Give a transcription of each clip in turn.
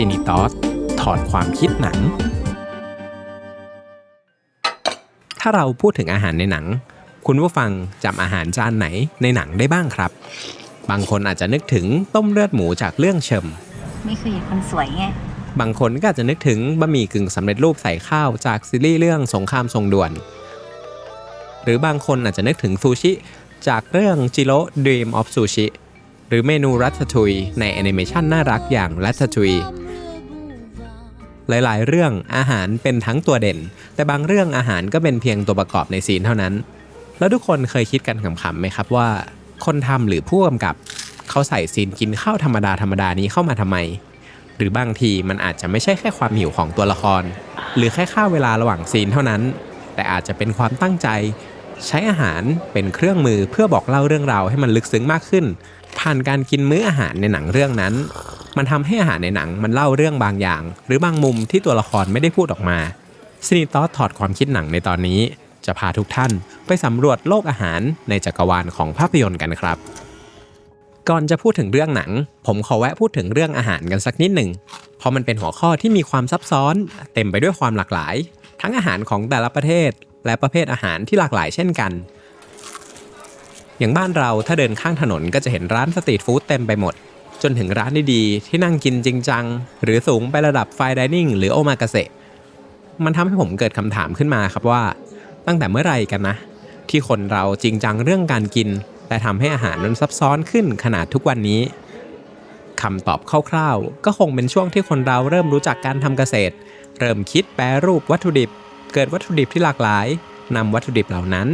ซีนิตอสถอดความคิดหนัง ถ้าเราพูดถึงอาหารในหนัง คุณผู้ฟังจำอาหารจานไหนในหนังได้บ้างครับ บางคนอาจจะนึกถึงต้มเลือดหมูจากเรื่องเชิมไม่เคยเห็นคนสวยไงบางคนก็อาจจะนึกถึงบะหมี่กึ่งสำเร็จรูปใส่ข้าวจากซีรีส์เรื่องสงครามทรงด่วน หรือบางคนอาจจะนึกถึงซูชิ จากเรื่องจิโร่ Dream of Sushi หรือเมนูรัตทุยในแอนิเมชันน่ารักอย่างรัตทุย หลายๆ เรื่องอาหารเป็นทั้งตัวเด่น แต่บางเรื่องอาหารก็เป็นเพียงตัวประกอบในซีนเท่านั้น แล้วทุกคนเคยคิดกันขำๆไหมครับว่า คนทำหรือผู้กำกับ เขาใส่ซีนกินข้าวธรรมดาธรรมดานี้เข้ามาทำไม หรือบางทีมันอาจจะไม่ใช่แค่ความหิวของตัวละคร หรือแค่ค่าเวลาระหว่างซีนเท่านั้น แต่อาจจะเป็นความตั้งใจ ใช้อาหารเป็นเครื่องมือเพื่อบอกเล่าเรื่องราวให้มันลึกซึ้งมากขึ้น ผ่านการกินมื้ออาหารในหนังเรื่องนั้น มันทำให้อาหารในหนังมันเล่าเรื่องบางอย่าง หรือบางมุมที่ตัวละครไม่ได้พูดออกมาซินิตอสถอดความคิดหนังในตอนนี้ จะพาทุกท่านไปสำรวจโลกอาหารในจักรวาลของภาพยนตร์กันครับ ก่อนจะพูดถึงเรื่องหนัง ผมขอแวะพูดถึงเรื่องอาหารกันสักนิดหนึ่งเพราะมันเป็นหัวข้อที่มีความซับซ้อน เต็มไปด้วยความหลากหลาย ทั้งอาหารของแต่ละประเทศ และประเภทอาหารที่หลากหลายเช่นกัน อย่างบ้านเราถ้าเดินข้างถนนก็จะเห็นร้านสตรีทฟู้ดเต็มไปหมด จนถึงร้านดีๆที่นั่งกินจริงจัง หรือสูงไประดับไฟดิเนิ่งหรือโอมากาเสะมันทำให้ผมเกิดคำถามขึ้นมาครับว่า ตั้งแต่เมื่อไหร่กันนะ ที่คนเราจริงจังเรื่องการกินแต่ทำให้อาหารนั้นซับซ้อนขึ้นขนาดทุกวันนี้คำตอบคร่าวๆ ก็คงเป็นช่วงที่คนเราเริ่มรู้จักการทำเกษตร เริ่มคิดแปรรูปวัตถุดิบ เกิดวัตถุดิบที่หลากหลายนำวัตถุดิบเหล่านั้น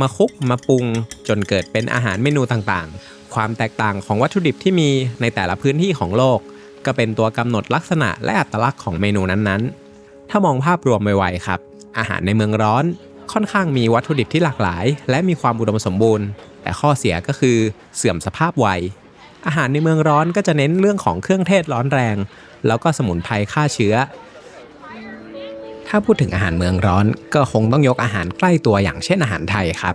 มาคุกมาปรุง จนเกิดเป็นอาหารเมนูต่างๆ ความแตกต่างของวัตถุดิบที่มีในแต่ละพื้นที่ของโลก ก็เป็นตัวกำหนดลักษณะและอัตลักษณ์ของเมนูนั้นๆ ถ้ามองภาพรวมไวๆครับ อาหารในเมืองร้อนค่อนข้างมีวัตถุดิบที่หลากหลาย และมีความอุดมสมบูรณ์ แต่ข้อเสียก็คือเสื่อมสภาพไว อาหารในเมืองร้อนก็จะเน้นเรื่องของเครื่องเทศร้อนแรง แล้วก็สมุนไพรฆ่าเชื้อ ถ้าพูดถึงอาหารเมืองร้อน ก็คงต้องยกอาหารใกล้ตัวอย่างเช่นอาหารไทยครับ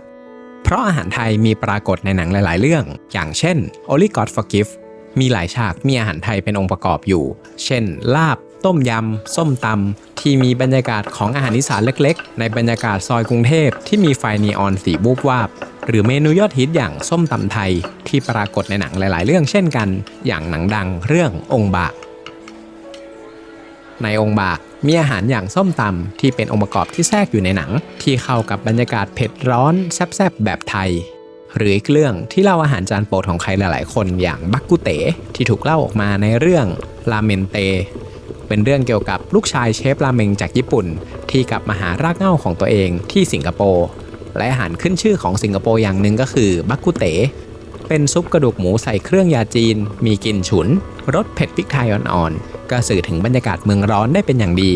เพราะอาหารไทยมีปรากฏในหนังหลาย ๆ เรื่อง อย่างเช่น Only God Forgive มีหลายฉากมีอาหารไทยเป็นองค์ประกอบอยู่ เช่น ลาบ ต้มยำ ส้มตำ ที่มีบรรยากาศของอาหารอีสานเล็ก ๆ ในบรรยากาศซอยกรุงเทพที่มีไฟนีออนสีบูบวาบ หรือเมนูยอดฮิตอย่างส้มตำไทย ที่ปรากฏในหนังหลาย ๆ เรื่องเช่นกัน อย่างหนังดังเรื่ององค์บาก ในองค์บาก มีอาหารอย่างส้มตำที่เป็นองค์ประกอบที่แทรกอยู่ในหนัง ที่เข้ากับบรรยากาศเผ็ดร้อนแซ่บๆแบบไทย หรืออีกเรื่องที่เล่าอาหารจานโปรดของใครหลายๆ คนอย่างบักกุเต๋ที่ถูกเล่าออกมาในเรื่องราเมนเต เป็นเรื่องเกี่ยวกับลูกชายเชฟราเมงจากญี่ปุ่น ที่กลับมาหารากเหง้าของตัวเองที่สิงคโปร์และอาหารขึ้นชื่อของสิงคโปร์อย่างหนึ่งก็คือบักกุเต เป็นซุปกระดูกหมูใส่เครื่องยาจีน มีกลิ่นฉุน รสเผ็ดพริกไทยอ่อนๆ ก็สื่อถึงบรรยากาศเมืองร้อนได้เป็นอย่างดี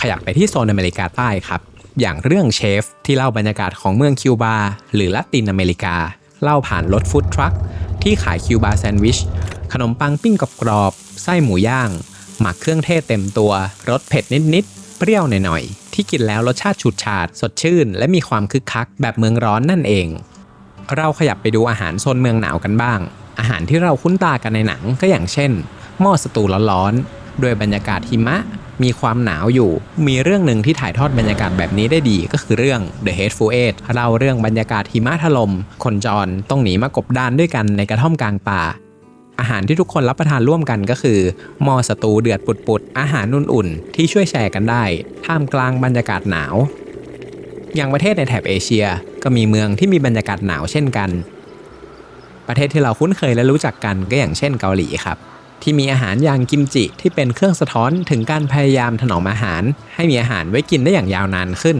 ขยับไปที่โซนอเมริกาใต้ครับ อย่างเรื่องเชฟที่เล่าบรรยากาศของเมืองคิวบาหรือละตินอเมริกา เล่าผ่านรถฟู้ดทรัคที่ขายคิวบาแซนด์วิช ขนมปังปิ้งกรอบๆ ไส้หมูย่าง หมักเครื่องเทศเต็มตัว รสเผ็ดนิดๆ เปรี้ยวหน่อยๆ ที่กินแล้วรสชาติฉูดฉาด สดชื่น และมีความคึกคักแบบเมืองร้อนนั่นเอง เราขยับไปดูอาหารโซนเมืองหนาวกันบ้าง อาหารที่เราคุ้นตากันในหนังก็อย่างเช่น หม้อสตูร้อนๆด้วยบรรยากาศหิมะ มีความหนาวอยู่ มีเรื่องหนึ่งที่ถ่ายทอดบรรยากาศแบบนี้ได้ดีก็คือเรื่อง The Hateful Eight เล่าเรื่องบรรยากาศหิมะถลม่มคนจรต้องหนีมากบดานด้วยกันในกระท่อมกลางป่าอาหารที่ทุกคนรับประทานร่วมกันก็คือหม้อสตูเดือดปุดๆ อาหารอุ่นๆที่ช่วยแชร์กันได้ ท่ามกลางบรรยากาศหนาว อย่างประเทศในแถบเอเชียก็มีเมืองที่มีบรรยากาศหนาวเช่นกัน ประเทศที่เราคุ้นเคยและรู้จักกันก็อย่างเช่นเกาหลีครับ ที่มีอาหารอย่างกิมจิที่เป็นเครื่องสะท้อนถึงการพยายามถนอมอาหาร ให้มีอาหารไว้กินได้อย่างยาวนานขึ้น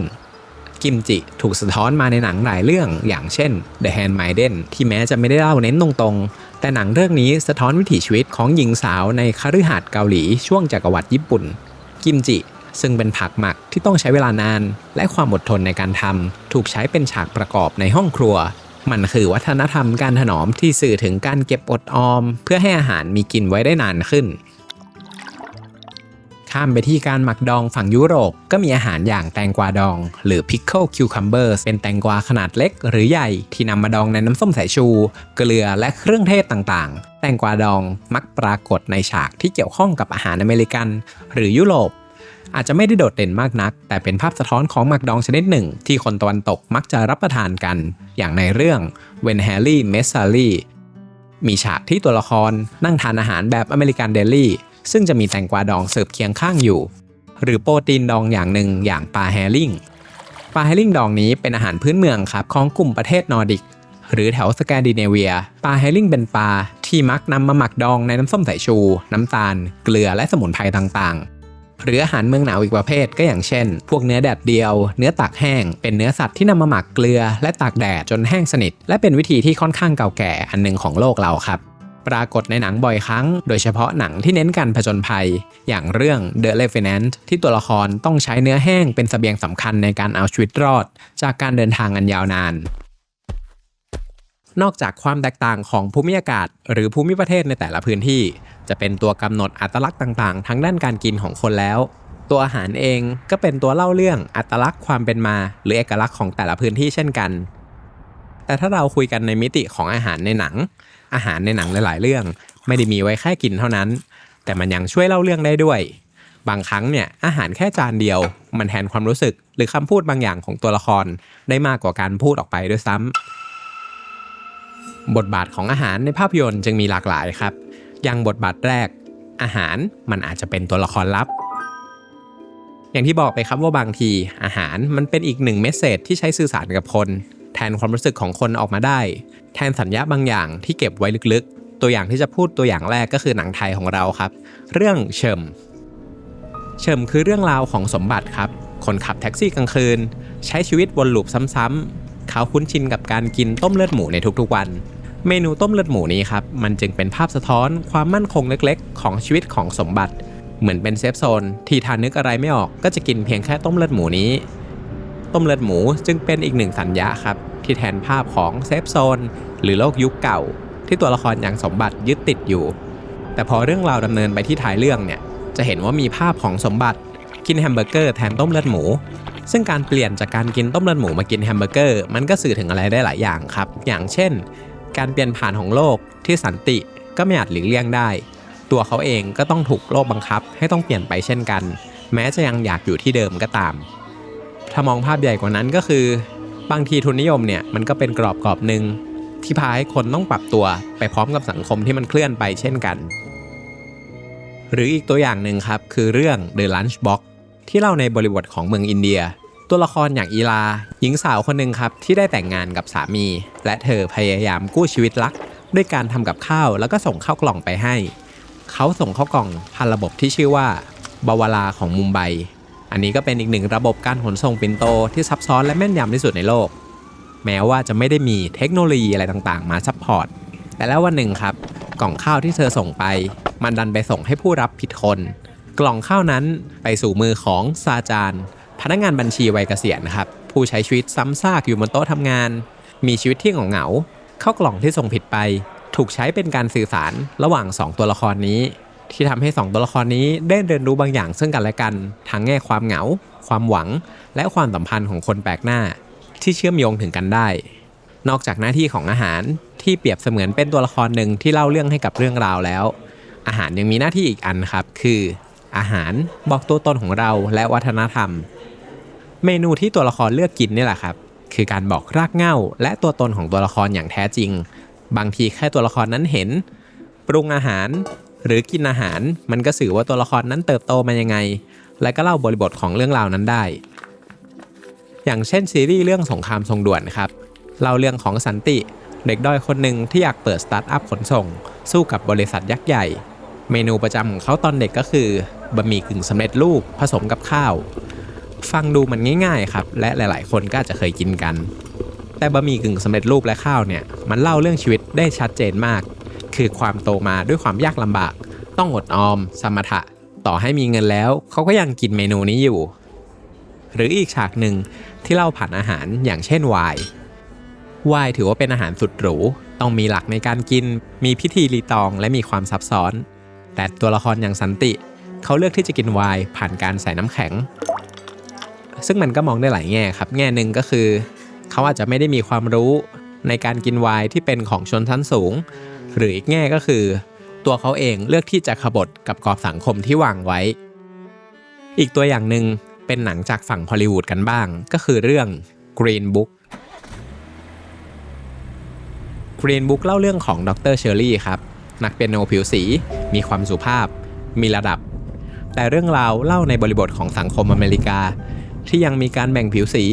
กิมจิถูกสะท้อนมาในหนังหลายเรื่อง อย่างเช่น The Handmaiden ที่แม้จะไม่ได้เล่าเน้นตรงๆ แต่หนังเรื่องนี้สะท้อนวิถีชีวิตของหญิงสาวในคฤหาสน์เกาหลีช่วงจักรวรรดิญี่ปุ่น กิมจิ ซึ่งเป็นผักหมักที่ต้องใช้เวลานาน และความอดทนในการทำถูกใช้เป็นฉากประกอบในห้องครัว มันคือวัฒนธรรมการถนอมที่สื่อถึงการเก็บอดออม เพื่อให้อาหารมีกินไว้ได้นานขึ้น ข้ามไปที่การหมักดองฝั่งยุโรปก็มีอาหารอย่างแตงกวาดอง หรือ pickle cucumbers เป็นแตงกวาขนาดเล็กหรือใหญ่ ที่นำมาดองในน้ำส้มสายชู เกลือและเครื่องเทศต่างๆ แตงกวาดองมักปรากฏในฉากที่เกี่ยวข้องกับอาหารอเมริกัน หรือยุโรป อาจจะไม่ได้โดดเด่นมากนัก แต่เป็นภาพสะท้อนของหมักดองชนิดหนึ่ง ที่คนตะวันตกมักจะรับประทานกัน อย่างในเรื่อง When Harry Met Sally มีฉากที่ตัวละครนั่งทานอาหารแบบอเมริกันเดลี่ ซึ่งจะมีแตงกวาดองเสิร์ฟเคียงข้างอยู่ หรือโปรตีนดองอย่างหนึ่งอย่างปลาแฮริงปลาแฮริงดองนี้เป็นอาหารพื้นเมืองครับของกลุ่มประเทศนอร์ดิก หรือแถวสแกนดิเนเวีย ปลาแฮริงเป็นปลาที่มักนำมาหมักดองในน้ำส้มสายชู น้ำตาล เกลือและสมุนไพรต่างๆ หรืออาหารเมืองหนาวอีกประเภทก็อย่างเช่น พวกเนื้อแดดเดียว เนื้อตากแห้ง เป็นเนื้อสัตว์ที่นำมาหมักเกลือ และตากแดดจนแห้งสนิท และเป็นวิธีที่ค่อนข้างเก่าแก่อันหนึ่งของโลกเราครับปรากฏในหนังบ่อยครั้ง โดยเฉพาะหนังที่เน้นการผจญภัย อย่างเรื่อง The Revenant ที่ตัวละครต้องใช้เนื้อแห้งเป็นสเสบียงสำคัญในการเอาชีวิตรอด จากการเดินทางอันยาวนาน นอกจากความแตกต่างของภูมิอากาศ หรือภูมิประเทศในแต่ละพื้นที่ จะเป็นตัวกำหนดอัตลักษณ์ต่างๆ ทั้งด้านการกินของคนแล้ว ตัวอาหารเองก็เป็นตัวเล่าเรื่องอัตลักษณ์ความเป็นมา หรือเอกลักษณ์ของแต่ละพื้นที่เช่นกัน แต่ถ้าเราคุยกันในมิติของอาหารในหนัง อาหารในหนังหลาย ๆ เรื่อง ไม่ได้มีไว้แค่กินเท่านั้น แต่มันยังช่วยเล่าเรื่องได้ด้วย บางครั้งเนี่ยอาหารแค่จานเดียว มันแทนความรู้สึก หรือคำพูดบางอย่างของตัวละคร ได้มากกว่าการพูดออกไปด้วยซ้ำ บทบาทของอาหารในภาพยนตร์จึงมีหลากหลายครับ อย่างบทบาทแรก อาหารมันอาจจะเป็นตัวละครลับ อย่างที่บอกไปครับว่าบางทีอาหารมันเป็นอีกหนึ่งเมสเซจที่ใช้สื่อสารกับคน แทนความรู้สึกของคนออกมาได้ แทนสัญญาบางอย่างที่เก็บไว้ลึกๆ ตัวอย่างที่จะพูดตัวอย่างแรกก็คือหนังไทยของเราครับ เรื่องเฉิมเฉิมคือเรื่องราวของสมบัติครับ คนขับแท็กซี่กลางคืน ใช้ชีวิตวนลูปซ้ำๆเขาคุ้นชินกับการกินต้มเลือดหมูในทุกๆวัน เมนูต้มเลือดหมูนี้ครับ มันจึงเป็นภาพสะท้อนความมั่นคงเล็กๆ ของชีวิตของสมบัติ เหมือนเป็นเซฟโซน ที่ทานนึกอะไรไม่ออกก็จะกินเพียงแค่ต้มเลือดหมูนี้ ต้มเลือดหมูจึงเป็นอีกหนึ่งสัญญาครับ ที่แทนภาพของเซฟโซน หรือโลกยุคเก่า ที่ตัวละครอย่างสมบัติยึดติดอยู่ แต่พอเรื่องราวดำเนินไปที่ท้ายเรื่องเนี่ยจะเห็นว่ามีภาพของสมบัติ กินแฮมเบอร์เกอร์แทนต้มเลือดหมู ซึ่งการเปลี่ยนจากการกินต้มเลือดหมูมากินแฮมเบอร์เกอร์มันก็สื่อถึงอะไรได้หลายอย่างครับ อย่างเช่น การเปลี่ยนผ่านของโลกที่สันติก็ไม่อาจหลีกเลี่ยงได้ ตัวเขาเองก็ต้องถูกโลกบังคับให้ต้องเปลี่ยนไปเช่นกัน แม้จะยังอยากอยู่ที่เดิมก็ตาม ถ้ามองภาพใหญ่กว่านั้นก็คือบางทีทุนนิยมเนี่ยมันก็เป็นกรอบกรอบหนึ่งที่พาให้คนต้องปรับตัวไปพร้อมกับสังคมที่มันเคลื่อนไปเช่นกัน หรืออีกตัวอย่างหนึ่งครับคือเรื่อง The Lunchbox ที่เล่าในบริบทของเมืองอินเดีย ตัวละครอย่างอีลา หญิงสาวคนหนึ่งครับที่ได้แต่งงานกับสามี และเธอพยายามกู้ชีวิตรัก ด้วยการทำกับข้าวแล้วก็ส่งข้าวกล่องไปให้ เขาส่งข้าวกล่องผ่านระบบที่ชื่อว่าบาวาลาของมุมไบ อันนี้ก็เป็นอีกหนึ่งระบบการขนส่งปินโตที่ซับซ้อนและแม่นยำที่สุดในโลก แม้ว่าจะไม่ได้มีเทคโนโลยีอะไรต่างๆ มาซัพพอร์ตแต่แล้ววันหนึ่งครับ กล่องข้าวที่เธอส่งไป มันดันไปส่งให้ผู้รับผิดคน กล่องข้าวนั้นไปสู่มือของซาจาน พนักงานบัญชีวัยเกษียณครับผู้ใช้ชีวิตซ้ำซากอยู่บนโต๊ะทำงาน มีชีวิตที่เหงาๆเข้ากล่องที่ส่งผิดไป ถูกใช้เป็นการสื่อสารระหว่าง 2 ตัวละครนี้ ที่ทำให้ 2 ตัวละครนี้ได้เรียนรู้บางอย่างซึ่งกันและกันทั้งแง่ความเหงา ความหวัง และความสัมพันธ์ของคนแปลกหน้า ที่เชื่อมโยงถึงกันได้ นอกจากหน้าที่ของอาหารที่เปรียบเสมือนเป็นตัวละครหนึ่งที่เล่าเรื่องให้กับเรื่องราวแล้ว อาหารยังมีหน้าที่อีกอันครับ คือ อาหารบอกตัวตนของเราและวัฒนธรรม เมนูที่ตัวละครเลือกกินนี่แหละครับ คือการบอกรากเหง้า และตัวตนของตัวละครอย่างแท้จริง บางทีแค่ตัวละครนั้นเห็น ปรุงอาหาร หรือกินอาหาร มันก็สื่อว่าตัวละครนั้นเติบโตมายังไง และก็เล่าบริบทของเรื่องราวนั้นได้ อย่างเช่นซีรีส์เรื่องสงครามทรงด่วนครับเล่าเรื่องของสันติเด็กด้อยคนหนึ่งที่อยากเปิดสตาร์ทอัพขนส่ง สู้กับบริษัทยักษ์ใหญ่ เมนูประจำของเขาตอนเด็กก็คือบะหมี่กึ่งสำเร็จรูปผสมกับข้าว ฟังดูมันง่ายๆครับ และหลายๆ คนก็อาจจะเคยกินกัน แต่บะหมี่กึ่งสำเร็จรูปและข้าวเนี่ย มันเล่าเรื่องชีวิตได้ชัดเจนมาก คือความโตมาด้วยความยากลำบาก ต้องอดออม สมถะ ต่อให้มีเงินแล้ว เขาก็ยังกินเมนูนี้อยู่ หรืออีกฉากหนึ่งที่เล่าผ่านอาหารอย่างเช่นไวน์ไวน์ถือว่าเป็นอาหารสุดหรู ต้องมีหลักในการกิน มีพิธีรีตองและมีความซับซ้อน แต่ตัวละครอย่างสันติ เขาเลือกที่จะกินไวน์ผ่านการใส่น้ำแข็ง ซึ่งมันก็มองได้หลายแง่ครับ แง่หนึ่งก็คือ เขาอาจจะไม่ได้มีความรู้ในการกินไวน์ที่เป็นของชนชั้นสูง หรืออีกแง่ก็คือ ตัวเขาเองเลือกที่จะขบฏกับกรอบสังคมที่วางไว้ อีกตัวอย่างหนึ่งเป็นหนังจากฝั่งฮอลลีวูดกันบ้าง ก็คือเรื่อง Green Book Green Book เล่าเรื่องของดรเชอร์รี่ครับ นักเปียโนผิวสี มีความสุภาพ มีระดับ แต่เรื่องราวเล่าในบริบทของสังคมอเมริกา ที่ยังมีการแบ่งผิวสี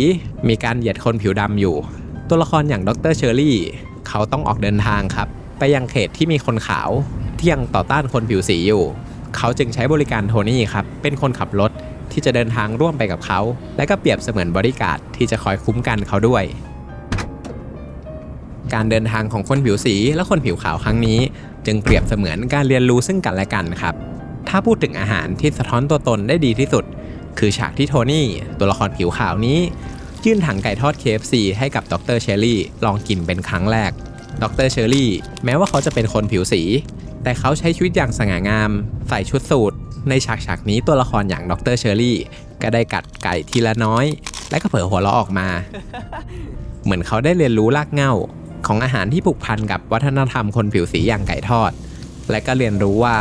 มีการเหยียดคนผิวดำอยู่ ตัวละครอย่างดรเชอร์รี่เขาต้องออกเดินทางครับ ไปยังเขตที่มีคนขาวที่ยังต่อต้านคนผิวสีอยู่ เขาจึงใช้บริการโทนี่ครับ เป็นคนขับรถที่จะเดินทางร่วมไปกับเขา และก็เปรียบเสมือนบริการที่จะคอยคุ้มกันเขาด้วย การเดินทางของคนผิวสีและคนผิวขาวครั้งนี้ จึงเปรียบเสมือนการเรียนรู้ซึ่งกันและกันครับ ถ้าพูดถึงอาหารที่สะท้อนตัวตนได้ดีที่สุด คือฉากที่โทนี่ตัวละครผิวขาวนี้ ยื่นถังไก่ทอด KFC ให้กับดรเชอรี่ลองกินเป็นครั้งแรกดรเชอรี่แม้ว่าเขาจะเป็นคนผิวสี แต่เขาใช้ชีวิตอย่างสง่างาม ใส่ชุดสูทในฉากฉากนี้ตัวละครอย่างดรเชอรี่ก็ได้กัดไก่ทีละน้อย และก็เผลอหัวเราะออกมา เหมือนเขาได้เรียนรู้รากเหง้าของอาหารที่ผูกพันกับวัฒนธรรมคนผิวสีอย่างไก่ทอด และก็เรียนรู้ว่า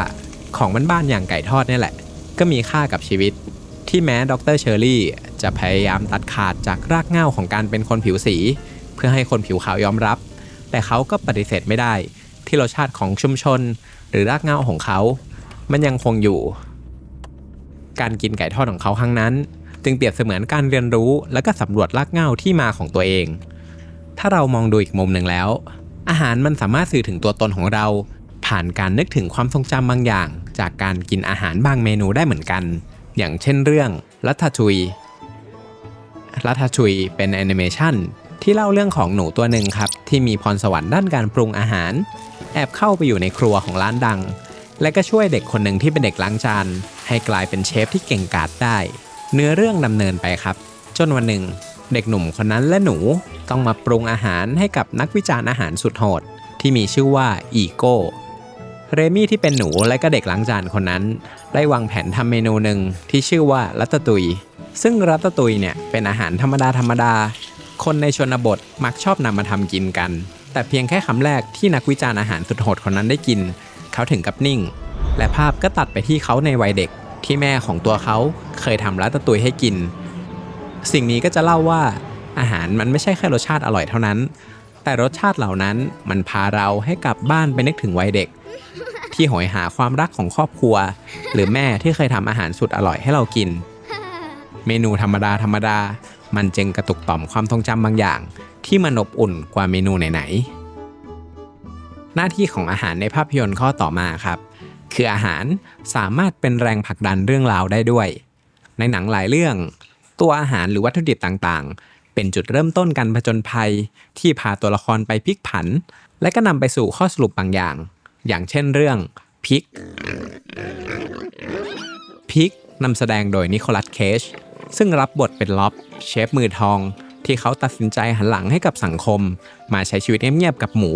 ของบ้านๆอย่างไก่ทอดนี่แหละ ก็มีค่ากับชีวิต ที่แม้ดรเชอรี่จะพยายามตัดขาดจากรากเหง้าของการเป็นคนผิวสี เพื่อให้คนผิวขาวยอมรับ แต่เขาก็ปฏิเสธไม่ได้ ที่รสชาติของชุมชน หรือรากเหง้าของเขา มันยังคงอยู่ การกินไก่ทอดของเขาครั้งนั้น จึงเปรียบเสมือนการเรียนรู้และก็สำรวจรากเหง้าที่มาของตัวเอง ถ้าเรามองดูอีกมุมหนึ่งแล้ว อาหารมันสามารถสื่อถึงตัวตนของเรา ผ่านการนึกถึงความทรงจำบางอย่าง จากการกินอาหารบางเมนูได้เหมือนกัน อย่างเช่นเรื่องลัททุยลัททุยเป็นแอนิเมชันที่เล่าเรื่องของหนูตัวหนึ่งครับ ที่มีพรสวรรค์ด้านการปรุงอาหาร แอบเข้าไปอยู่ในครัวของร้านดัง และก็ช่วยเด็กคนหนึ่งที่เป็นเด็กล้างจานให้กลายเป็นเชฟที่เก่งกาจได้ เนื้อเรื่องดำเนินไปครับ จนวันหนึ่ง เด็กหนุ่มคนนั้นและหนูต้องมาปรุงอาหารให้กับนักวิจารณ์อาหารสุดโหดที่มีชื่อว่าอีโก้เรมี่ที่เป็นหนูและก็เด็กล้างจานคนนั้น ได้วางแผนทำเมนูหนึ่งที่ชื่อว่ารัตตุย ซึ่งรัตตุยเนี่ยเป็นอาหารธรรมดาธรรมดา คนในชนบทมักชอบนำมาทำกินกัน แต่เพียงแค่คำแรกที่นักวิจารณ์อาหารสุดโหดคนนั้นได้กิน เขาถึงกับนิ่ง และภาพก็ตัดไปที่เขาในวัยเด็ก ที่แม่ของตัวเขาเคยทำรัตตุยให้กิน สิ่งนี้ก็จะเล่าว่า อาหารมันไม่ใช่แค่รสชาติอร่อยเท่านั้น แต่รสชาติเหล่านั้นมันพาเราให้กลับบ้านไปนึกถึงวัยเด็ก ที่โหยหาความรักของครอบครัว หรือแม่ที่เคยทำอาหารสุดอร่อยให้เรากิน เมนูธรรมดาธรรมดา มันจึงกระตุกต่อมความทรงจำบางอย่าง ที่มันอบอุ่นกว่าเมนูไหนๆหน้าที่ของอาหารในภาพยนตร์ข้อต่อมาครับ คืออาหารสามารถเป็นแรงผลักดันเรื่องราวได้ด้วย ในหนังหลายเรื่อง ตัวอาหารหรือวัตถุดิบต่างๆ เป็นจุดเริ่มต้นการผจญภัย ที่พาตัวละครไปพลิกผัน และก็นำไปสู่ข้อสรุปบางอย่าง อย่างเช่นเรื่องพิกพิกนำแสดงโดยนิโคลัสเคจซึ่งรับบทเป็นล็อบเชฟมือทอง ที่เขาตัดสินใจหันหลังให้กับสังคม มาใช้ชีวิตเงียบๆกับหมู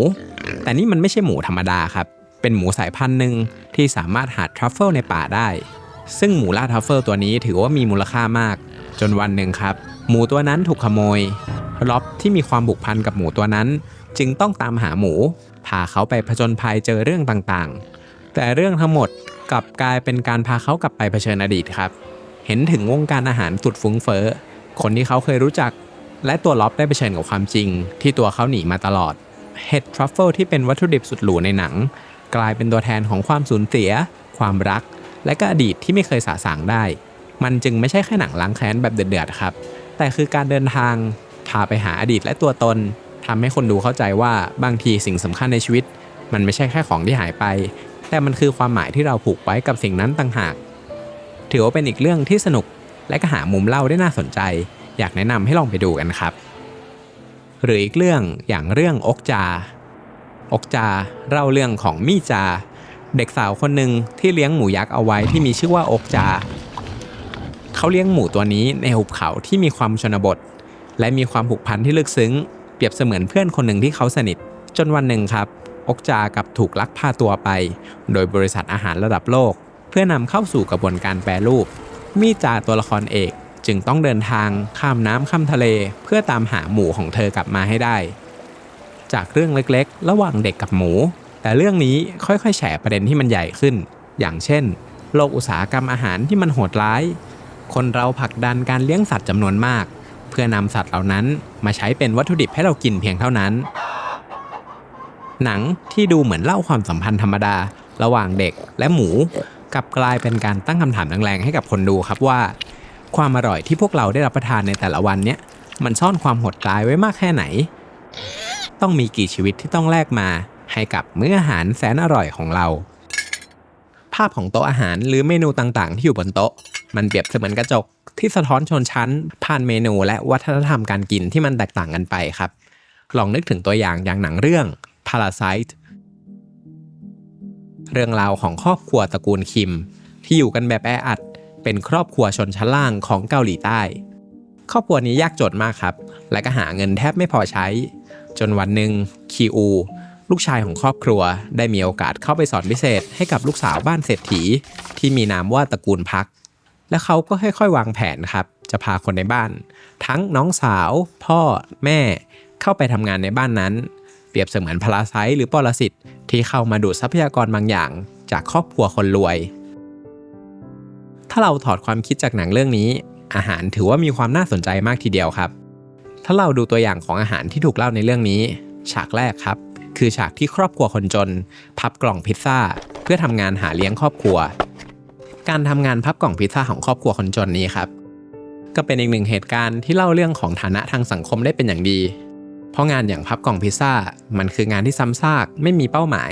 แต่นี่มันไม่ใช่หมูธรรมดาครับ เป็นหมูสายพันธุ์หนึ่งที่สามารถหาทรัฟเฟิลในป่าได้ ซึ่งหมูล่าทรัฟเฟิลตัวนี้ถือว่ามีมูลค่ามาก จนวันหนึ่งครับ หมูตัวนั้นถูกขโมยล็อบที่มีความผูกพันกับหมูตัวนั้น จึงต้องตามหาหมู พาเขาไปผจญภัยเจอเรื่องต่างๆ แต่เรื่องทั้งหมดกลับกลายเป็นการพาเขากลับไปเผชิญอดีตครับ เห็นถึงวงการอาหารสุดฟุ้งเฟ้อ คนที่เขาเคยรู้จัก และตัวล็อบได้เผชิญกับความจริง ที่ตัวเขาหนีมาตลอด เห็ดทรัฟเฟิลที่เป็นวัตถุดิบสุดหรูในหนัง กลายเป็นตัวแทนของความสูญเสีย ความรัก และก็อดีตที่ไม่เคยสาสางได้ มันจึงไม่ใช่แค่หนังล้างแค้นแบบเดือดๆครับ แต่คือการเดินทางพาไปหาอดีตและตัวตน ทำให้คนดูเข้าใจว่าบางทีสิ่งสำคัญในชีวิต มันไม่ใช่แค่ของที่หายไป แต่มันคือความหมายที่เราผูกไว้กับสิ่งนั้นต่างหาก ถือว่าเป็นอีกเรื่องที่สนุกและก็หามุมเล่าได้น่าสนใจ อยากแนะนำให้ลองไปดูกันครับ หรืออีกเรื่องอย่างเรื่องอกจา อกจาเล่าเรื่องของมี่จา เด็กสาวคนหนึ่งที่เลี้ยงหมูยักษ์เอาไว้ที่มีชื่อว่าอกจา เขาเลี้ยงหมูตัวนี้ในหุบเขาที่มีความชนบท และมีความผูกพันที่ลึกซึ้ง เปรียบเสมือนเพื่อนคนหนึ่งที่เขาสนิท จนวันหนึ่งครับ อกจากับถูกลักพาตัวไป โดยบริษัทอาหารระดับโลก เพื่อนำเข้าสู่กระบวนการแปรรูป มีจาตัวละครเอกจึงต้องเดินทางข้ามน้ำข้ามทะเล เพื่อตามหาหมูของเธอกลับมาให้ได้ จากเรื่องเล็กๆ ระหว่างเด็กกับหมู แต่เรื่องนี้ค่อยๆ แฉประเด็นที่มันใหญ่ขึ้น อย่างเช่น โลกอุตสาหกรรมอาหารที่มันโหดร้าย คนเราผลักดันการเลี้ยงสัตว์จำนวนมาก เพื่อนำสัตว์เหล่านั้นมาใช้เป็นวัตถุดิบให้เรากินเพียงเท่านั้น หนังที่ดูเหมือนเล่าความสัมพันธ์ธรรมดา ระหว่างเด็กและหมูกลับกลายเป็นการตั้งคำถามแรงๆให้กับคนดูครับว่า ความอร่อยที่พวกเราได้รับประทานในแต่ละวันเนี้ยมันซ่อนความโหดร้ายไว้มากแค่ไหน ต้องมีกี่ชีวิตที่ต้องแลกมา ให้กับมื้ออาหารแสนอร่อยของเรา ภาพของโต๊ะอาหารหรือเมนูต่างๆ ที่อยู่บนโต๊ะ มันเปรียบเสมือนกระจก ที่สะท้อนชนชั้น ผ่านเมนูและวัฒนธรรมการกินที่มันแตกต่างกันไปครับ ลองนึกถึงตัวอย่างอย่างหนังเรื่อง Parasite เรื่องราวของครอบครัวตระกูลคิม ที่อยู่กันแบบแออัด เป็นครอบครัวชนชั้นล่างของเกาหลีใต้ ครอบครัวนี้ยากจนมากครับ และก็หาเงินแทบไม่พอใช้ จนวันหนึ่งคีอู ลูกชายของครอบครัวได้มีโอกาสเข้าไปสอนพิเศษให้กับลูกสาวบ้านเศรษฐี ที่มีนามว่าตระกูลพัก และเขาก็ค่อยๆวางแผนครับ จะพาคนในบ้าน ทั้งน้องสาว พ่อแม่ เข้าไปทำงานในบ้านนั้น เปรียบเสมือนพลาไซต์หรือปรสิตที่เข้ามาดูดทรัพยากรบางอย่าง จากครอบครัวคนรวย ถ้าเราถอดความคิดจากหนังเรื่องนี้ อาหารถือว่ามีความน่าสนใจมากทีเดียวครับ ถ้าเราดูตัวอย่างของอาหารที่ถูกเล่าในเรื่องนี้ ฉากแรกครับ คือฉากที่ครอบครัวคนจน พับกล่องพิซซ่า เพื่อทำงานหาเลี้ยงครอบครัว การทำงานพับกล่องพิซซ่าของครอบครัวคนจนนี้ครับ ก็เป็นอีกหนึ่งเหตุการณ์ที่เล่าเรื่องของฐานะทางสังคมได้เป็นอย่างดี เพราะงานอย่างพับกล่องพิซซ่ามันคืองานที่ซ้ำซากไม่มีเป้าหมาย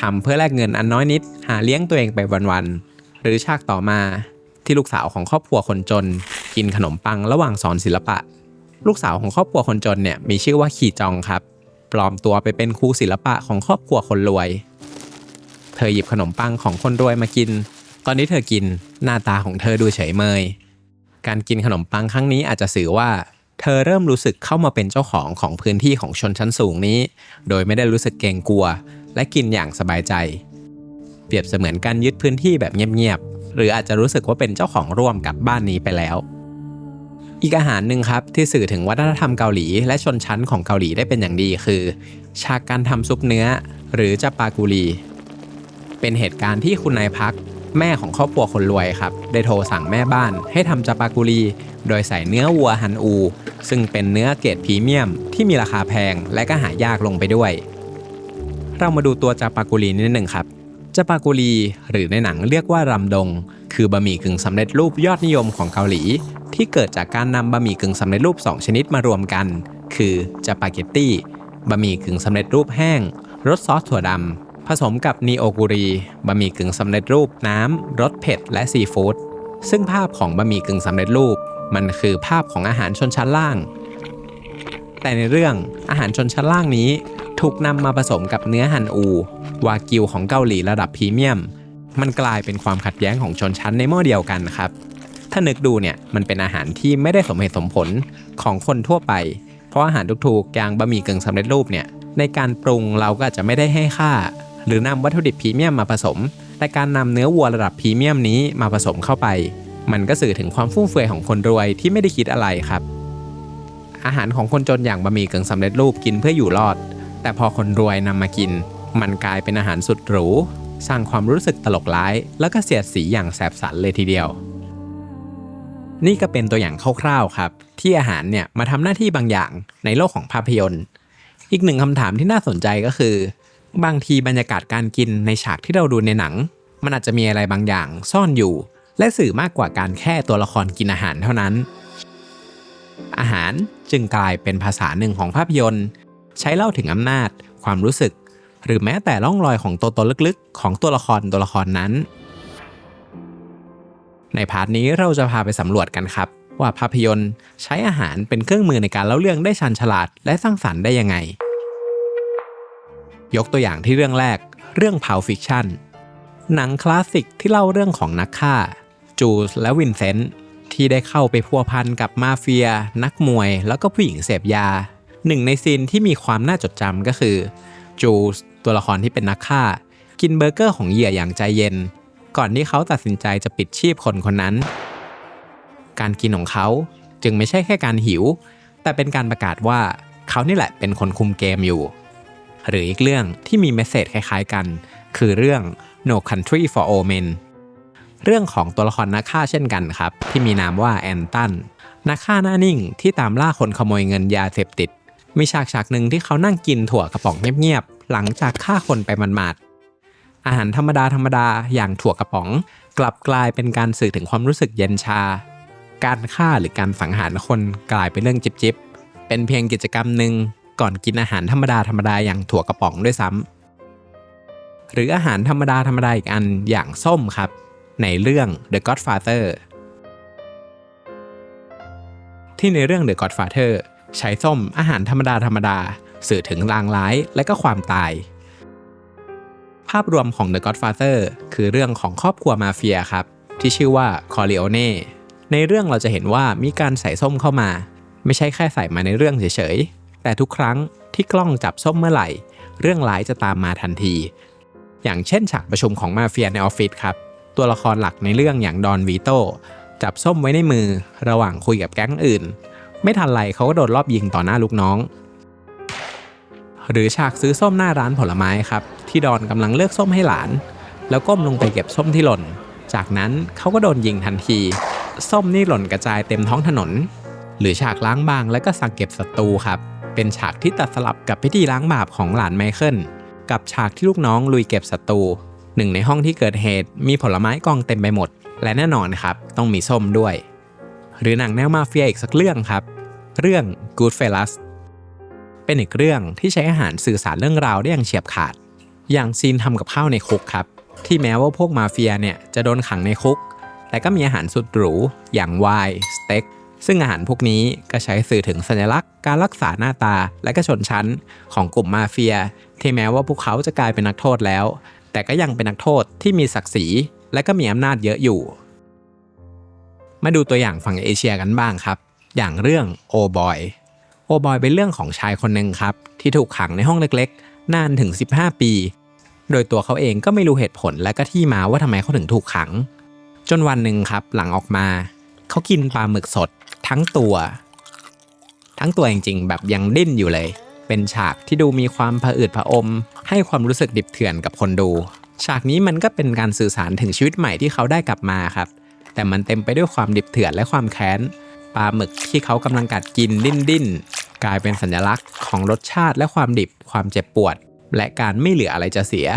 ทำเพื่อแลกเงินอันน้อยนิด หาเลี้ยงตัวเองไปวันๆหรือฉากต่อมาที่ลูกสาวของครอบครัวคนจน กินขนมปังระหว่างสอนศิลปะ ลูกสาวของครอบครัวคนจนเนี่ยมีชื่อว่าขี่จองครับ ปลอมตัวไปเป็นครูศิลปะของครอบครัวคนรวย เธอหยิบขนมปังของคนรวยมากิน ตอนนี้เธอกินหน้าตาของเธอดูเฉยเมย การกินขนมปังครั้งนี้อาจจะสื่อว่า เธอเริ่มรู้สึกเข้ามาเป็นเจ้าของของพื้นที่ของชนชั้นสูงนี้ โดยไม่ได้รู้สึกเกรงกลัว และกินอย่างสบายใจ เปรียบเสมือนการยึดพื้นที่แบบเงียบๆ หรืออาจจะรู้สึกว่าเป็นเจ้าของร่วมกับบ้านนี้ไปแล้ว อีกอาหารหนึ่งครับที่สื่อถึงวัฒนธรรมเกาหลี และชนชั้นของเกาหลีได้เป็นอย่างดีคือ ฉากการทำซุปเนื้อ หรือจัปากุรีเป็นเหตุการณ์ที่คุณนายพัก แม่ของครอบครัวคนรวยครับ ได้โทรสั่งแม่บ้านให้ทำจัปากุรี โดยใส่เนื้อวัวฮันอู ซึ่งเป็นเนื้อเกรดพรีเมียม ที่มีราคาแพงและก็หายากลงไปด้วย เรามาดูตัวจัปากุรีนิดหนึ่งครับจัปากุรีหรือในหนังเรียกว่ารำดง คือบะหมี่กึ่งสำเร็จรูปยอดนิยมของเกาหลี ที่เกิดจากการนำบะหมี่กึ่งสำเร็จรูป 2 ชนิดมารวมกัน คือจาปาเกตตี้บะหมี่กึ่งสำเร็จรูปแห้งรสซอสถั่วดำ ผสมกับนีโอกุรีบะหมี่กึ่งสำเร็จรูปน้ำรสเผ็ดและซีฟู้ดซึ่งภาพของบะหมี่กึ่งสำเร็จรูป มันคือภาพของอาหารชนชั้นล่าง แต่ในเรื่องอาหารชนชั้นล่างนี้ ถูกนำมาผสมกับเนื้อฮันอู วากิวของเกาหลีระดับพรีเมียม มันกลายเป็นความขัดแย้งของชนชั้นในหม้อเดียวกันครับ ถ้านึกดูเนี่ยมันเป็นอาหารที่ไม่ได้สมเหตุสมผลของคนทั่วไป เพราะอาหารถูกๆอย่างบะหมี่กึ่งสำเร็จรูปเนี่ยในการปรุงเราก็อาจจะไม่ได้ให้ค่า หรือนำวัตถุดิบพรีเมียมมาผสม แต่การนำเนื้อวัวระดับพรีเมียมนี้มาผสมเข้าไป มันก็สื่อถึงความฟุ่มเฟือยของคนรวยที่ไม่ได้คิดอะไรครับ อาหารของคนจนอย่างบะหมี่กึ่งสำเร็จรูปกินเพื่ออยู่รอด แต่พอคนรวยนำมากิน มันกลายเป็นอาหารสุดหรูสร้างความรู้สึกตลกร้าย แล้วก็เสียดสีอย่างแสบสันเลยทีเดียว นี่ก็เป็นตัวอย่างคร่าวๆครับ ที่อาหารเนี่ยมาทำหน้าที่บางอย่างในโลกของภาพยนตร์ อีกหนึ่งคำถามที่น่าสนใจก็คือ บางทีบรรยากาศการกินในฉากที่เราดูในหนัง มันอาจจะมีอะไรบางอย่างซ่อนอยู่ และสื่อมากกว่าการแค่ตัวละครกินอาหารเท่านั้น อาหารจึงกลายเป็นภาษาหนึ่งของภาพยนตร์ ใช้เล่าถึงอำนาจ ความรู้สึก หรือแม้แต่ร่องรอยของตัวตนลึกๆ ของตัวละครตัวละครนั้น ในพาร์ทนี้เราจะพาไปสำรวจกันครับ ว่าภาพยนตร์ ใช้อาหารเป็นเครื่องมือในการเล่าเรื่องได้ชันฉลาด และสร้างสรรค์ได้ยังไง ยกตัวอย่างที่เรื่องแรก เรื่อง Pulp Fiction หนังคลาสสิกที่เล่าเรื่องของนักฆ่า จูสและวินเซนต์ที่ได้เข้าไปพัวพันกับมาเฟีย นักมวย แล้วก็ผู้หญิงเสพยา หนึ่งในซีนที่มีความน่าจดจำก็คือ จูสตัวละครที่เป็นนักฆ่า กินเบอร์เกอร์ของเหยื่ออย่างใจเย็น ก่อนที่เขาตัดสินใจจะปิดชีพคนคนนั้น การกินของเขาจึงไม่ใช่แค่การหิว แต่เป็นการประกาศว่าเขานี่แหละเป็นคนคุมเกมอยู่ หรืออีกเรื่องที่มีเมสเซจคล้ายๆกัน คือเรื่อง No Country for Old Men เรื่องของตัวละครนักฆ่าเช่นกันครับ ที่มีนามว่าแอนตันนักฆ่าหน้านิ่งที่ตามล่าคนขโมยเงินยาเสพติด มีฉากฉากหนึ่งที่เขานั่งกินถั่วกระป๋องเงียบๆหลังจากฆ่าคนไปหมาดๆอาหารธรรมดาธรรมดาอย่างถั่วกระป๋อง กลับกลายเป็นการสื่อถึงความรู้สึกเย็นชา การฆ่าหรือการสังหารคนกลายเป็นเรื่องจิบจิบๆเป็นเพียงกิจกรรมหนึ่ง ก่อนกินอาหารธรรมดาธรรมดาอย่างถั่วกระป๋องด้วยซ้ำหรืออาหารธรรมดาธรรมดาอีกอันอย่างส้มครับ ในเรื่อง The Godfather ที่ในเรื่อง The Godfather ใช้ส้มอาหารธรรมดาธรรมดาสื่อถึงลางร้ายและก็ความตาย ภาพรวมของ The Godfather คือเรื่องของครอบครัวมาเฟียครับ ที่ชื่อว่าคอริโอเน่ในเรื่องเราจะเห็นว่ามีการใส่ส้มเข้ามา ไม่ใช่แค่ใส่มาในเรื่องเฉยๆ แต่ทุกครั้งที่กล้องจับส้มเมื่อไหร่ เรื่องร้ายจะตามมาทันที อย่างเช่นฉากประชุมของมาเฟียในออฟฟิศครับ ตัวละครหลักในเรื่องอย่างดอนวีโตจับส้มไว้ในมือระหว่างคุยกับแก๊งอื่น ไม่ทันไรเขาก็โดนรอบยิงต่อหน้าลูกน้อง หรือฉากซื้อส้มหน้าร้านผลไม้ครับ ที่ดอนกำลังเลือกส้มให้หลาน แล้วก้มลงไปเก็บส้มที่หล่น จากนั้นเขาก็โดนยิงทันที ส้มนี่หล่นกระจายเต็มท้องถนน หรือฉากล้างบางและก็สั่งเก็บศัตรูครับ เป็นฉากที่ตัดสลับกับพิธีล้างบาปของหลานไมเคิลกับฉากที่ลูกน้องลุยเก็บศัตรูหนึ่งในห้องที่เกิดเหตุมีผลไม้กองเต็มไปหมด และแน่นอนครับต้องมีส้มด้วย หรือหนังแนวมาเฟียอีกสักเรื่องครับ เรื่อง Goodfellas เป็นอีกเรื่องที่ใช้อาหารสื่อสารเรื่องราวได้อย่างเฉียบขาด อย่างซีนทำกับข้าวในคุกครับ ที่แม้ว่าพวกมาเฟียเนี่ยจะโดนขังในคุก แต่ก็มีอาหารสุดหรูอย่างไวน์สเต็ก ซึ่งอาหารพวกนี้ก็ใช้สื่อถึงสัญลักษณ์ การรักษาหน้าตาและก็ชนชั้นของกลุ่มมาเฟีย ที่แม้ว่าพวกเขาจะกลายเป็นนักโทษแล้ว แต่ก็ยังเป็นนักโทษที่มีศักดิ์ศรีและก็มีอำนาจเยอะอยู่ มาดูตัวอย่างฝั่งเอเชียกันบ้างครับ อย่างเรื่องโอบอย โอบอยเป็นเรื่องของชายคนหนึ่งครับ ที่ถูกขังในห้องเล็กๆ นานถึง 15 ปี โดยตัวเขาเองก็ไม่รู้เหตุผลและก็ที่มาว่าทำไมเขาถึงถูกขัง จนวันหนึ่งครับหลังออกมา เขากินปลาหมึกสด ทั้งตัว ทั้งตัวจริงๆ แบบยังดิ้นอยู่เลย เป็นฉากที่ดูมีความผะอืดผะอม ให้ความรู้สึกดิบเถื่อนกับคนดู ฉากนี้มันก็เป็นการสื่อสารถึงชีวิตใหม่ที่เขาได้กลับมาครับ แต่มันเต็มไปด้วยความดิบเถื่อนและความแค้นปลาหมึกที่เขากำลังกัดกินดิ้นดิ้นกลายเป็นสัญลักษณ์ของรสชาติและความดิบความเจ็บปวด และการไม่เหลืออะไรจะเสีย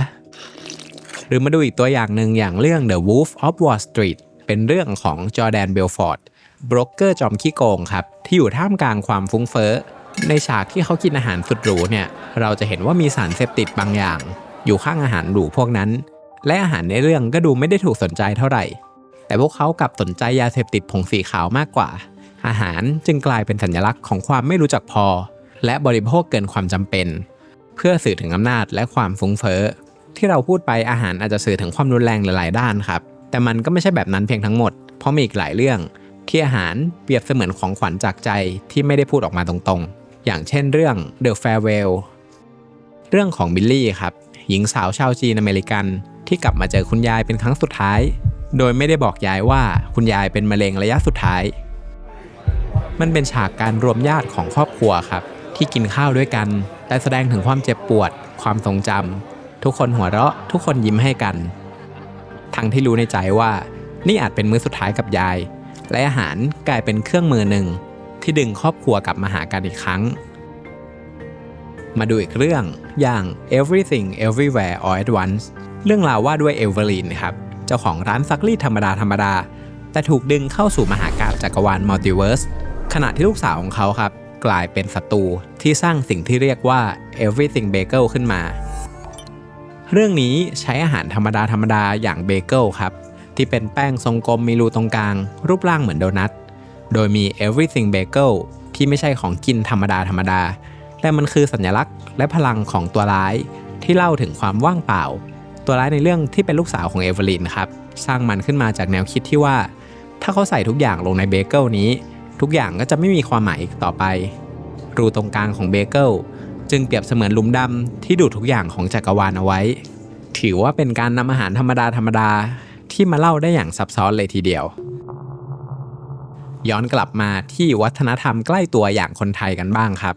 หรือมาดูอีกตัวอย่างหนึ่งอย่างเรื่อง The Wolf of Wall Street เป็นเรื่องของจอแดนเบลฟอร์ด บรกเกอร์จอมขี้โกงครับ ที่อยู่ท่ามกลางความฟุ้งเฟ้อ ในฉากที่เขากินอาหารสุดหรูเนี่ย เราจะเห็นว่ามีสารเสพติดบางอย่าง อยู่ข้างอาหารหรูพวกนั้น และอาหารในเรื่องก็ดูไม่ได้ถูกสนใจเท่าไหร่ แต่พวกเขากลับสนใจยาเสพติดผงสีขาวมากกว่า อาหารจึงกลายเป็นสัญลักษณ์ของความไม่รู้จักพอ และบริโภคเกินความจำเป็น เพื่อสื่อถึงอำนาจและความฟุ้งเฟ้อที่เราพูดไปอาหารอาจจะสื่อถึงความรุนแรงหลายๆด้านครับ แต่มันก็ไม่ใช่แบบนั้นเพียงทั้งหมด เพราะมีอีกหลายเรื่อง ที่อาหารเปรียบเสมือนของขวัญจากใจที่ไม่ได้พูดออกมาตรงๆ อย่างเช่นเรื่อง The Farewell เรื่องของบิลลี่ครับ หญิงสาวชาวจีนอเมริกัน ที่กลับมาเจอคุณยายเป็นครั้งสุดท้าย โดยไม่ได้บอกยายว่าคุณยายเป็นมะเร็งระยะสุดท้าย มันเป็นฉากการรวมญาติของครอบครัวครับ ที่กินข้าวด้วยกันและแสดงถึงความเจ็บปวด ความทรงจำทุกคนหัวเราะ ทุกคนยิ้มให้กัน ทั้งที่รู้ในใจว่านี่อาจเป็นมื้อสุดท้ายกับยาย และอาหารกลายเป็นเครื่องมือหนึ่งที่ดึงครอบครัวกลับมาหากันอีกครั้ง มาดูอีกเรื่องอย่าง Everything Everywhere All at Once เรื่องราวว่าด้วยเอเวอร์ลีนครับ เจ้าของร้านซักรีดธรรมดาธรรมดา แต่ถูกดึงเข้าสู่มหากาพย์จักรวาลมัลติเวิร์สขณะที่ลูกสาวของเขาครับ กลายเป็นศัตรูที่สร้างสิ่งที่เรียกว่า Everything Bagel ขึ้นมา เรื่องนี้ใช้อาหารธรรมดาธรรมดาอย่างเบเกิลครับ ที่เป็นแป้งทรงกลมมีรูตรงกลาง รูปร่างเหมือนโดนัท โดยมี Everything Bagel ที่ไม่ใช่ของกินธรรมดาธรรมดา แต่มันคือสัญลักษณ์และพลังของตัวร้ายที่เล่าถึงความว่างเปล่า ตัวร้ายในเรื่องที่เป็นลูกสาวของเอเวอร์ลินครับ สร้างมันขึ้นมาจากแนวคิดที่ว่า ถ้าเขาใส่ทุกอย่างลงในเบเกิลนี้ ทุกอย่างก็จะไม่มีความหมายอีกต่อไป รูตรงกลางของเบเกิลจึงเปรียบเสมือนหลุมดำที่ดูดทุกอย่างของจักรวาลเอาไว้ ถือว่าเป็นการนำอาหารธรรมดาธรรมดา ที่มาเล่าได้อย่างซับซ้อนเลยทีเดียว ย้อนกลับมาที่วัฒนธรรมใกล้ตัวอย่างคนไทยกันบ้างครับ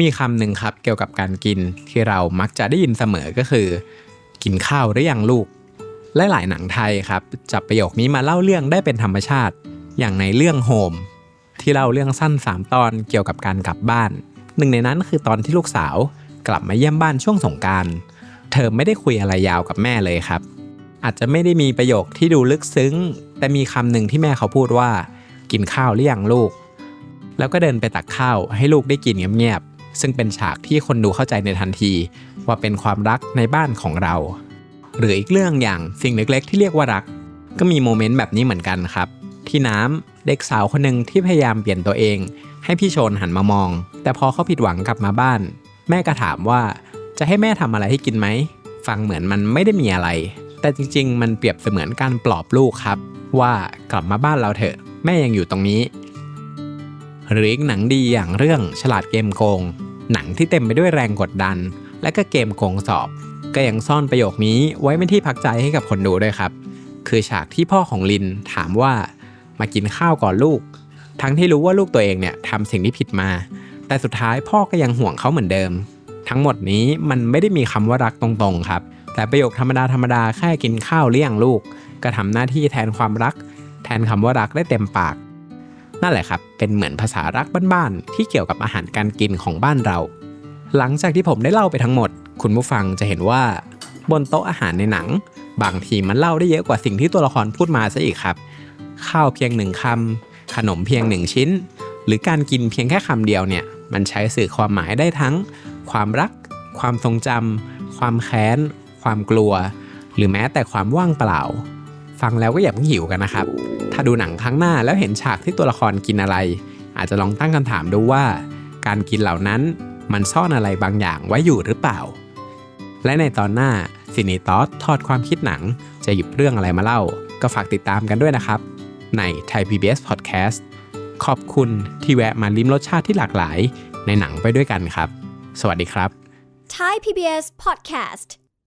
มีคำหนึ่งครับเกี่ยวกับการกินที่เรามักจะได้ยินเสมอก็คือ กินข้าวหรือยังลูกและหลายหนังไทยครับจับประโยคนี้มาเล่าเรื่องได้เป็นธรรมชาติ อย่างในเรื่องโฮมที่เล่าเรื่องสั้น 3 ตอนเกี่ยวกับการกลับบ้าน หนึ่งในนั้นคือตอนที่ลูกสาว กลับมาเยี่ยมบ้านช่วงสงการ เธอไม่ได้คุยอะไรยาวกับแม่เลยครับ อาจจะไม่ได้มีประโยคที่ดูลึกซึ้ง แต่มีคำหนึ่งที่แม่เขาพูดว่า กินข้าวหรือยังลูก แล้วก็เดินไปตักข้าวให้ลูกได้กินเงียบๆซึ่งเป็นฉากที่คนดูเข้าใจในทันที ว่าเป็นความรักในบ้านของเรา หรืออีกเรื่องอย่างสิ่งเล็กๆ ที่เรียกว่ารัก ก็มีโมเมนต์แบบนี้เหมือนกันครับ ที่น้ำเด็กสาวคนหนึ่งที่พยายามเปลี่ยนตัวเอง ให้พี่โชนหันมามอง แต่พอเขาผิดหวังกลับมาบ้าน แม่ก็ถามว่าจะให้แม่ทำอะไรให้กินไหมฟังเหมือนมันไม่ได้มีอะไร แต่จริงๆ มันเปรียบเสมือนการปลอบลูกครับ ว่ากลับมาบ้านเราเถอะ แม่ยังอยู่ตรงนี้ หรืออีกหนังดีอย่างเรื่องฉลาดเกมโกง หนังที่เต็มไปด้วยแรงกดดัน และก็เกมโกงสอบ ก็ยังซ่อนประโยคนี้ไว้เป็นที่พักใจให้กับคนดูด้วยครับ คือฉากที่พ่อของลินถามว่ามากินข้าวก่อนลูก ทั้งที่รู้ว่าลูกตัวเองเนี่ยทำสิ่งที่ผิดมา แต่สุดท้ายพ่อก็ยังห่วงเขาเหมือนเดิม ทั้งหมดนี้มันไม่ได้มีคำว่ารักตรงๆครับ แต่ประโยคธรรมดาธรรมดาแค่กินข้าวเลี้ยงลูก ก็ทำหน้าที่แทนความรัก แทนคำว่ารักได้เต็มปาก นั่นแหละครับ เป็นเหมือนภาษารักบ้านๆที่เกี่ยวกับอาหารการกินของบ้านเรา หลังจากที่ผมได้เล่าไปทั้งหมด คุณผู้ฟังจะเห็นว่า บนโต๊ะอาหารในหนัง บางทีมันเล่าได้เยอะกว่าสิ่งที่ตัวละครพูดมาซะอีกครับ ข้าวเพียงหนึ่งคำขนมเพียงหนึ่งชิ้น หรือการกินเพียงแค่คำเดียวเนี่ย มันใช้สื่อความหมายได้ทั้ง ความรัก ความทรงจำความแค้น ความกลัว หรือแม้แต่ความว่างเปล่า ฟังแล้วก็อย่าเพิ่งหิวกันนะครับ ถ้าดูหนังครั้งหน้าแล้วเห็นฉากที่ตัวละครกินอะไร อาจจะลองตั้งคำถามดูว่า การกินเหล่านั้นมันซ่อนอะไรบางอย่างไว้อยู่หรือเปล่า และในตอนหน้าซินีตอสทอดความคิดหนัง จะหยิบเรื่องอะไรมาเล่า ก็ฝากติดตามกันด้วยนะครับ ใน Thai PBS Podcast ขอบคุณที่แวะมาลิ้มรสชาติที่หลากหลาย ในหนังไปด้วยกันครับ สวัสดีครับ Thai PBS Podcast.